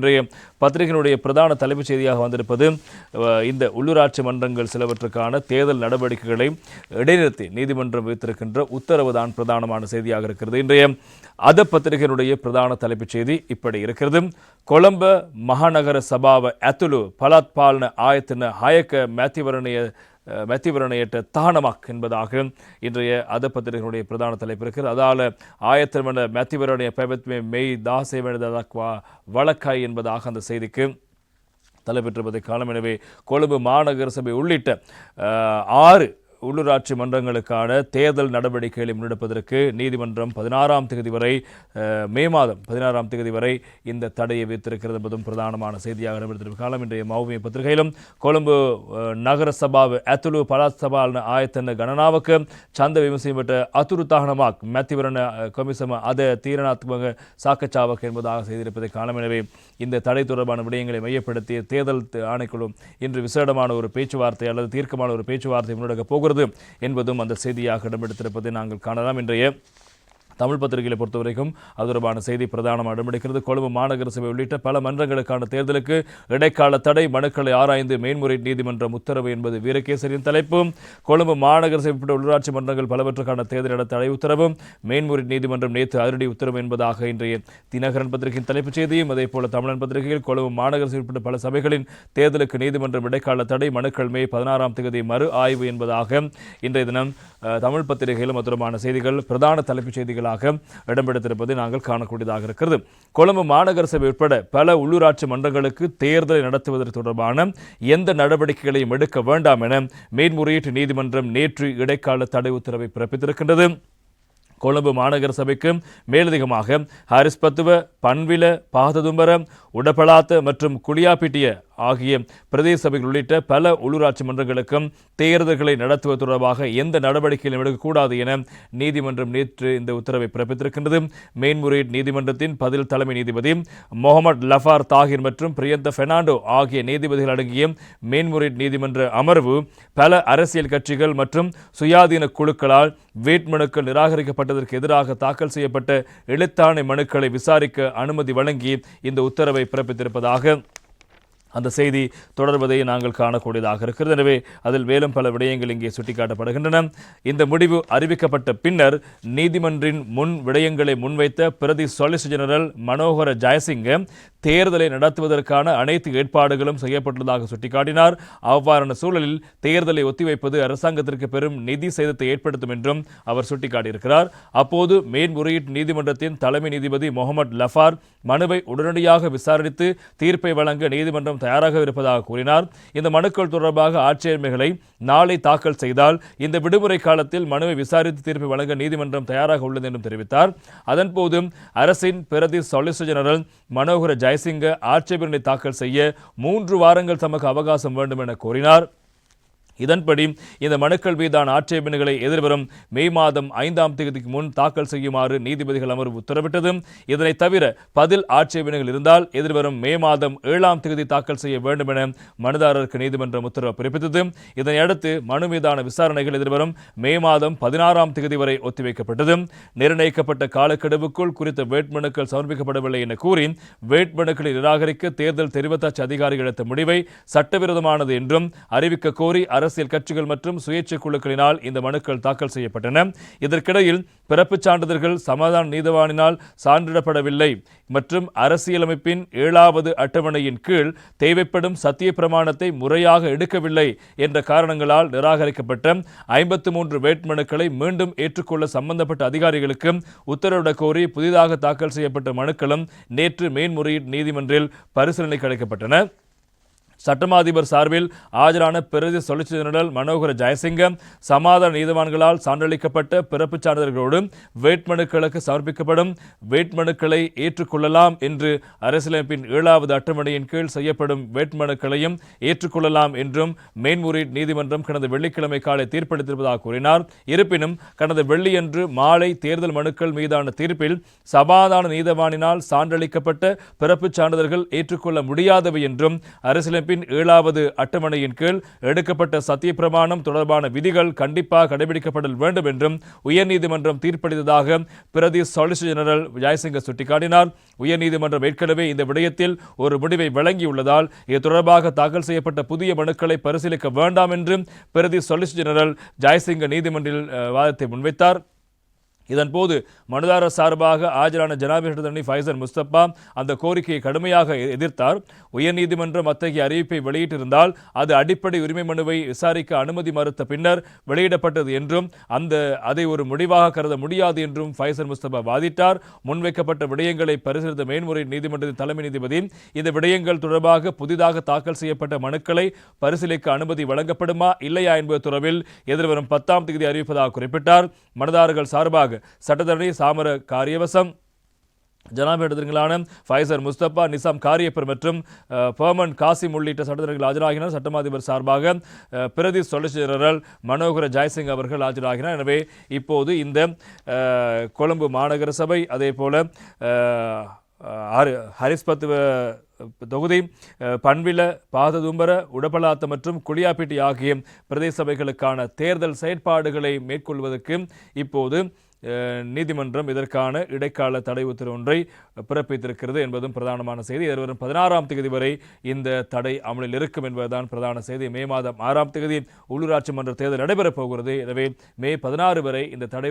இன்றைய பத்திரிகையினுடைய பிரதான தலைப்புச் செய்தியாக வந்திருப்பது இந்த உள்ளூராட்சி மன்றங்கள் சிலவற்றுக்கான தேர்தல் நடவடிக்கைகளை இடைநிறுத்தி நீதிமன்றம் வைத்திருக்கின்ற உத்தரவு தான் பிரதானமான செய்தியாக இருக்கிறது. இன்றைய அத பத்திரிகையினுடைய பிரதான தலைப்புச் செய்தி இப்படி இருக்கிறது. கொலம்ப மகாநகர சபாவ அத்துலு பலாத்பாலன ஆயத்தின ஹாயக்க மேத்திவரணிய மத்தியவரணையற்ற தானமாக் என்பதாக இன்றைய அத பத்திரிகையினுடைய பிரதான தலைப்பு இருக்கிறது. அதால் ஆயத்திரமன மத்தியவரணைய பெபத்மே மெய் தாசேவனதா வழக்காய் என்பதாக அந்த செய்திக்கு தலைப்பெற்றிருப்பதை காலம் எனவே கொழும்பு மாநகர சபை உள்ளிட்ட ஆறு உள்ளூராட்சி மன்றங்களுக்கான தேர்தல் நடவடிக்கைகளை முன்னெடுப்பதற்கு நீதிமன்றம் பதினாறாம் தேதி வரை மே மாதம் பதினாறாம் தேதி வரை இந்த தடையை வைத்திருக்கிறது என்பதும் பிரதானமான செய்தியாக இடம்பெற்றிருக்கும் காலம். இன்றைய மௌமிய பத்திரிகையிலும் கொழும்பு நகரசபா அத்துலு பலாசபா ஆயத்தன கணனாவுக்கு சந்த விமர்சனம் பெற்ற அத்துரு தாகனமாக் மேத்திவரன கொமிசம அத தீரணாத்மக சாக்கச்சாவக் என்பதாக செய்திருப்பதை காலம் எனவே இந்த தடை தொடர்பான விடயங்களை மையப்படுத்திய தேர்தல் ஆணைக்குழு இன்று விசேடமான ஒரு பேச்சுவார்த்தை அல்லது தீர்க்கமான ஒரு பேச்சுவார்த்தை முன்னெடுக்கப் போகிறது. என்பதும் அந்த செய்தியாக இடம்பெடுத்திருப்பதை நாங்கள் காணலாம். இன்றைய தமிழ் பத்திரிகைகளை பொறுத்தவரைக்கும் அது தொடர்பான செய்தி பிரதானமாக இடம்பெடுக்கிறது கொழும்பு மாநகர சபை உள்ளிட்ட பல மன்றங்களுக்கான தேர்தலுக்கு இடைக்கால தடை மனுக்களை ஆராய்ந்து மேன்முறை நீதிமன்றம் உத்தரவு என்பது வீரகேசரியின் தலைப்பு. கொழும்பு மாநகர சபை உட்பட உள்ளாட்சி மன்றங்கள் பலவற்றுக்கான தேர்தல் நட தடை உத்தரவு மேன்முறை நீதிமன்றம் நேற்று அதிரடி உத்தரவு என்பதாக இன்றைய தினகரன் பத்திரிகையின் தலைப்புச் செய்தியும் அதே போல தமிழன் பத்திரிகையில் கொழும்பு மாநகர சபை உட்பட பல சபைகளின் தேர்தலுக்கு நீதிமன்றம் இடைக்கால தடை மனுக்கள் மே பதினாறாம் தேதி மறு ஆய்வு என்பதாக இன்றைய தினம் தமிழ் பத்திரிகையிலும் மதுரமான செய்திகள் பிரதான தலைப்புச் செய்திகள் பகுதிகளாக இடம்பெடுத்திருப்பதை நாங்கள் காணக்கூடியதாக இருக்கிறது. கொழும்பு மாநகர சபை உட்பட பல உள்ளூராட்சி மன்றங்களுக்கு தேர்தலை நடத்துவதற்கு தொடர்பான எந்த நடவடிக்கைகளையும் எடுக்க வேண்டாம் என மேன்முறையீட்டு நீதிமன்றம் நேற்று இடைக்கால தடை உத்தரவை பிறப்பித்திருக்கின்றது. கொழும்பு மாநகர சபைக்கு மேலதிகமாக ஹாரிஸ்பத்துவ பன்வில பாததும்பரம் உடப்பலாத்த மற்றும் குளியாப்பிட்டிய ஆகிய பிரதேச சபைகள் உள்ளிட்ட பல உள்ளூராட்சி மன்றங்களுக்கும் தேர்தல்களை நடத்துவது தொடர்பாக எந்த நடவடிக்கைகளும் எடுக்கக்கூடாது என நீதிமன்றம் நேற்று இந்த உத்தரவை பிறப்பித்திருக்கின்றது. மேன்முறையீடு நீதிமன்றத்தின் பதில் தலைமை நீதிபதி முகமது லஃபார் தாகிர் மற்றும் பிரியந்த பெர்னாண்டோ ஆகிய நீதிபதிகள் அடங்கிய மேன்முறையீடு நீதிமன்ற அமர்வு பல அரசியல் கட்சிகள் மற்றும் சுயாதீன குழுக்களால் வேட்புமனுக்கள் நிராகரிக்கப்பட்டதற்கு எதிராக தாக்கல் செய்யப்பட்ட எழுத்தாணை மனுக்களை விசாரிக்க அனுமதி வழங்கி இந்த உத்தரவை பிறப்பித்திருப்பதாக அந்த செய்தி தொடர்வதை நாங்கள் காணக்கூடியதாக இருக்கிறது. எனவே அதில் மேலும் பல விடயங்கள் இங்கே சுட்டிக்காட்டப்படுகின்றன. இந்த முடிவு அறிவிக்கப்பட்ட பின்னர் நீதிமன்றின் முன் விடயங்களை முன்வைத்த பிரதி சொலிசிட்டர் ஜெனரல் மனோகர ஜெயசிங்க தேர்தலை நடத்துவதற்கான அனைத்து ஏற்பாடுகளும் செய்யப்பட்டுள்ளதாக சுட்டிக்காட்டினார். அவ்வாறான சூழலில் தேர்தலை ஒத்திவைப்பது அரசாங்கத்திற்கு பெரும் நிதி சேதத்தை ஏற்படுத்தும் என்றும் அவர் சுட்டிக்காட்டியிருக்கிறார். அப்போது மேன்முறையீட்டு நீதிமன்றத்தின் தலைமை நீதிபதி முகமது லஃபார் மனுவை உடனடியாக விசாரித்து தீர்ப்பை வழங்க நீதிமன்றம் தயாராக இருப்பதாக கூறினார். இந்த மனுக்கள் தொடர்பாக ஆட்சேர்மைகளை நாளை தாக்கல் செய்தால் இந்த விடுமுறை காலத்தில் மனுவை விசாரித்து தீர்ப்பு வழங்க நீதிமன்றம் தயாராக உள்ளது என்றும் தெரிவித்தார். அதன்போது அரசின் பிரதி சொலிசிட்டர் ஜெனரல் மனோகர ஜெயசிங்க ஆட்சேபனை தாக்கல் செய்ய மூன்று வாரங்கள் தமக்கு அவகாசம் வேண்டும் என கோரினார். இதன்படி இந்த மனுக்கள் மீதான ஆட்சேபனைகளை எதிர்வரும் மே மாதம் ஐந்தாம் தேதிக்கு முன் தாக்கல் செய்யுமாறு நீதிபதிகள் அமர்வு உத்தரவிட்டது. இதனை தவிர பதில் ஆட்சேபனைகள் இருந்தால் எதிர்வரும் மே மாதம் ஏழாம் தேதி தாக்கல் செய்ய வேண்டும் என மனுதாரருக்கு நீதிமன்றம் உத்தரவு பிறப்பித்தது. இதனையடுத்து மனு மீதான விசாரணைகள் எதிர்வரும் மே மாதம் பதினாறாம் தேதி வரை ஒத்திவைக்கப்பட்டது. நிர்ணயிக்கப்பட்ட காலக்கெடுவுக்குள் குறித்த வேட்புமனுக்கள் சமர்ப்பிக்கப்படவில்லை என கூறி வேட்புமனுக்களை நிராகரிக்க தேர்தல் தெரிவத்தாட்சி அதிகாரிகள் எடுத்த முடிவை சட்டவிரோதமானது என்றும் அறிவிக்க கோரி அரசு அரசியல் கட்சிகள் மற்றும் சுயேட்சை குழுக்களினால் இந்த மனுக்கள் தாக்கல் செய்யப்பட்டன. இதற்கிடையில் பிறப்புச் சான்றிதழ்கள் சமாதான நீதவானினால் சான்றிடப்படவில்லை மற்றும் அரசியலமைப்பின் ஏழாவது அட்டவணையின் கீழ் தேவைப்படும் சத்திய பிரமாணத்தை முறையாக எடுக்கவில்லை என்ற காரணங்களால் நிராகரிக்கப்பட்ட ஐம்பத்து மூன்று வேட்புமனுக்களை மீண்டும் ஏற்றுக்கொள்ள சம்பந்தப்பட்ட அதிகாரிகளுக்கு உத்தரவிட கோரி புதிதாக தாக்கல் செய்யப்பட்ட மனுக்களும் நேற்று மேன்முறையீட்டு நீதிமன்றில் பரிசீலனைக்கு அளிக்கப்பட்டன. சட்டமாதிபர் சார்பில் ஆஜரான பிரதி சொலிசிட்டர் ஜெனரல் மனோகர ஜெயசிங்கம் சமாதான நீதிவான்களால் சான்றளிக்கப்பட்ட பிறப்புச் சான்றிதழ்களோடு வேட்புமனுக்களுக்கு சமர்ப்பிக்கப்படும். வேட்புமனுக்களை ஏற்றுக்கொள்ளலாம் என்று அரசியலமைப்பின் ஏழாவது அட்டவணையின் கீழ் செய்யப்படும் வேட்புமனுக்களையும் ஏற்றுக்கொள்ளலாம் என்றும் மேன்முறையீடு நீதிமன்றம் கடந்த வெள்ளிக்கிழமை காலை தீர்ப்பளித்திருப்பதாக கூறினார். இருப்பினும் கடந்த வெள்ளியன்று மாலை தேர்தல் மனுக்கள் மீதான தீர்ப்பில் சமாதான நீதவானினால் சான்றளிக்கப்பட்ட பிறப்புச் சான்றிதழ்கள் ஏற்றுக்கொள்ள முடியாதவை என்றும் அரசியலமைப்பின் அரசியலமைப்பின் ஏழாவது அட்டவணையின் கீழ் எடுக்கப்பட்ட சத்தியப்பிரமாணம் தொடர்பான விதிகள் கண்டிப்பாக கடைபிடிக்கப்படல் வேண்டும் என்றும் உயர்நீதிமன்றம் தீர்ப்பளித்ததாக பிரதி சொலிசிட்டர் ஜெனரல் ஜெயசிங்க சுட்டிக்காட்டினார். உயர்நீதிமன்றம் ஏற்கனவே இந்த விடயத்தில் ஒரு முடிவை வழங்கியுள்ளதால் இது தொடர்பாக தாக்கல் செய்யப்பட்ட புதிய மனுக்களை பரிசீலிக்க வேண்டாம் என்றும் பிரதி சொலிசிட்டர் ஜெனரல் ஜெயசிங்க நீதிமன்றில் வாதத்தை முன்வைத்தார். இதன்போது மனுதாரர் சார்பாக ஆஜரான ஜனாதிபதி தண்ணி ஃபைசர் முஸ்தபா அந்த கோரிக்கையை கடுமையாக எதிர்த்தார். உயர்நீதிமன்றம் அத்தகைய அறிவிப்பை வெளியிட்டிருந்தால் அது அடிப்படை உரிமை மனுவை விசாரிக்க அனுமதி மறுத்த பின்னர் வெளியிடப்பட்டது என்றும் அந்த அதை ஒரு முடிவாக கருத முடியாது என்றும் ஃபைசர் முஸ்தபா வாதிட்டார். முன்வைக்கப்பட்ட விடயங்களை பரிசீலித்த மேன்முறை நீதிமன்றத்தின் தலைமை நீதிபதி இந்த விடயங்கள் தொடர்பாக புதிதாக தாக்கல் செய்யப்பட்ட மனுக்களை பரிசீலிக்க அனுமதி வழங்கப்படுமா இல்லையா என்பது தொடர்பில் எதிர்வரும் பத்தாம் தேதி அறிவிப்பதாக குறிப்பிட்டார். மனதாரர்கள் சார்பாக சட்டத்தரணி சாமர காரியவசம் ஜனாதிபதிகளான ஃபைசர் முஸ்தபா நிசாம் காரியப்பர் மற்றும் பர்மன் காசிம் உள்ளிட்ட சட்டத்தரணிகள் ஆஜராகினர். சட்டமாதிபர் சார்பாக பிரதி சொலிசிட்டர் மனோகர ஜெயசிங் அவர்கள் ஆஜராகினார். எனவே இப்போது இந்த கொழும்பு மாநகர சபை அதே போல அஹ், ஹரிஸ்பத் தொகுதி அஹ், பன்வில பாததும்பர உடபலாத்த மற்றும் குளியாப்பிட்டி ஆகிய பிரதேச சபைகளுக்கான தேர்தல் செயற்பாடுகளை மேற்கொள்வதற்கு இப்போது நீதிமன்றம் இதற்கான இடைக்கால தடை உத்தரவு ஒன்றை பிறப்பித்திருக்கிறது என்பதும் பிரதானமான செய்தி. எதிர்வரும் பதினாறாம் தேதி வரை இந்த தடை அமலில் இருக்கும் என்பதுதான் பிரதான செய்தி. மே மாதம் ஆறாம் தேதி உள்ளூராட்சி மன்ற தேர்தல் நடைபெறப் போகிறது. எனவே மே பதினாறு வரை இந்த தடை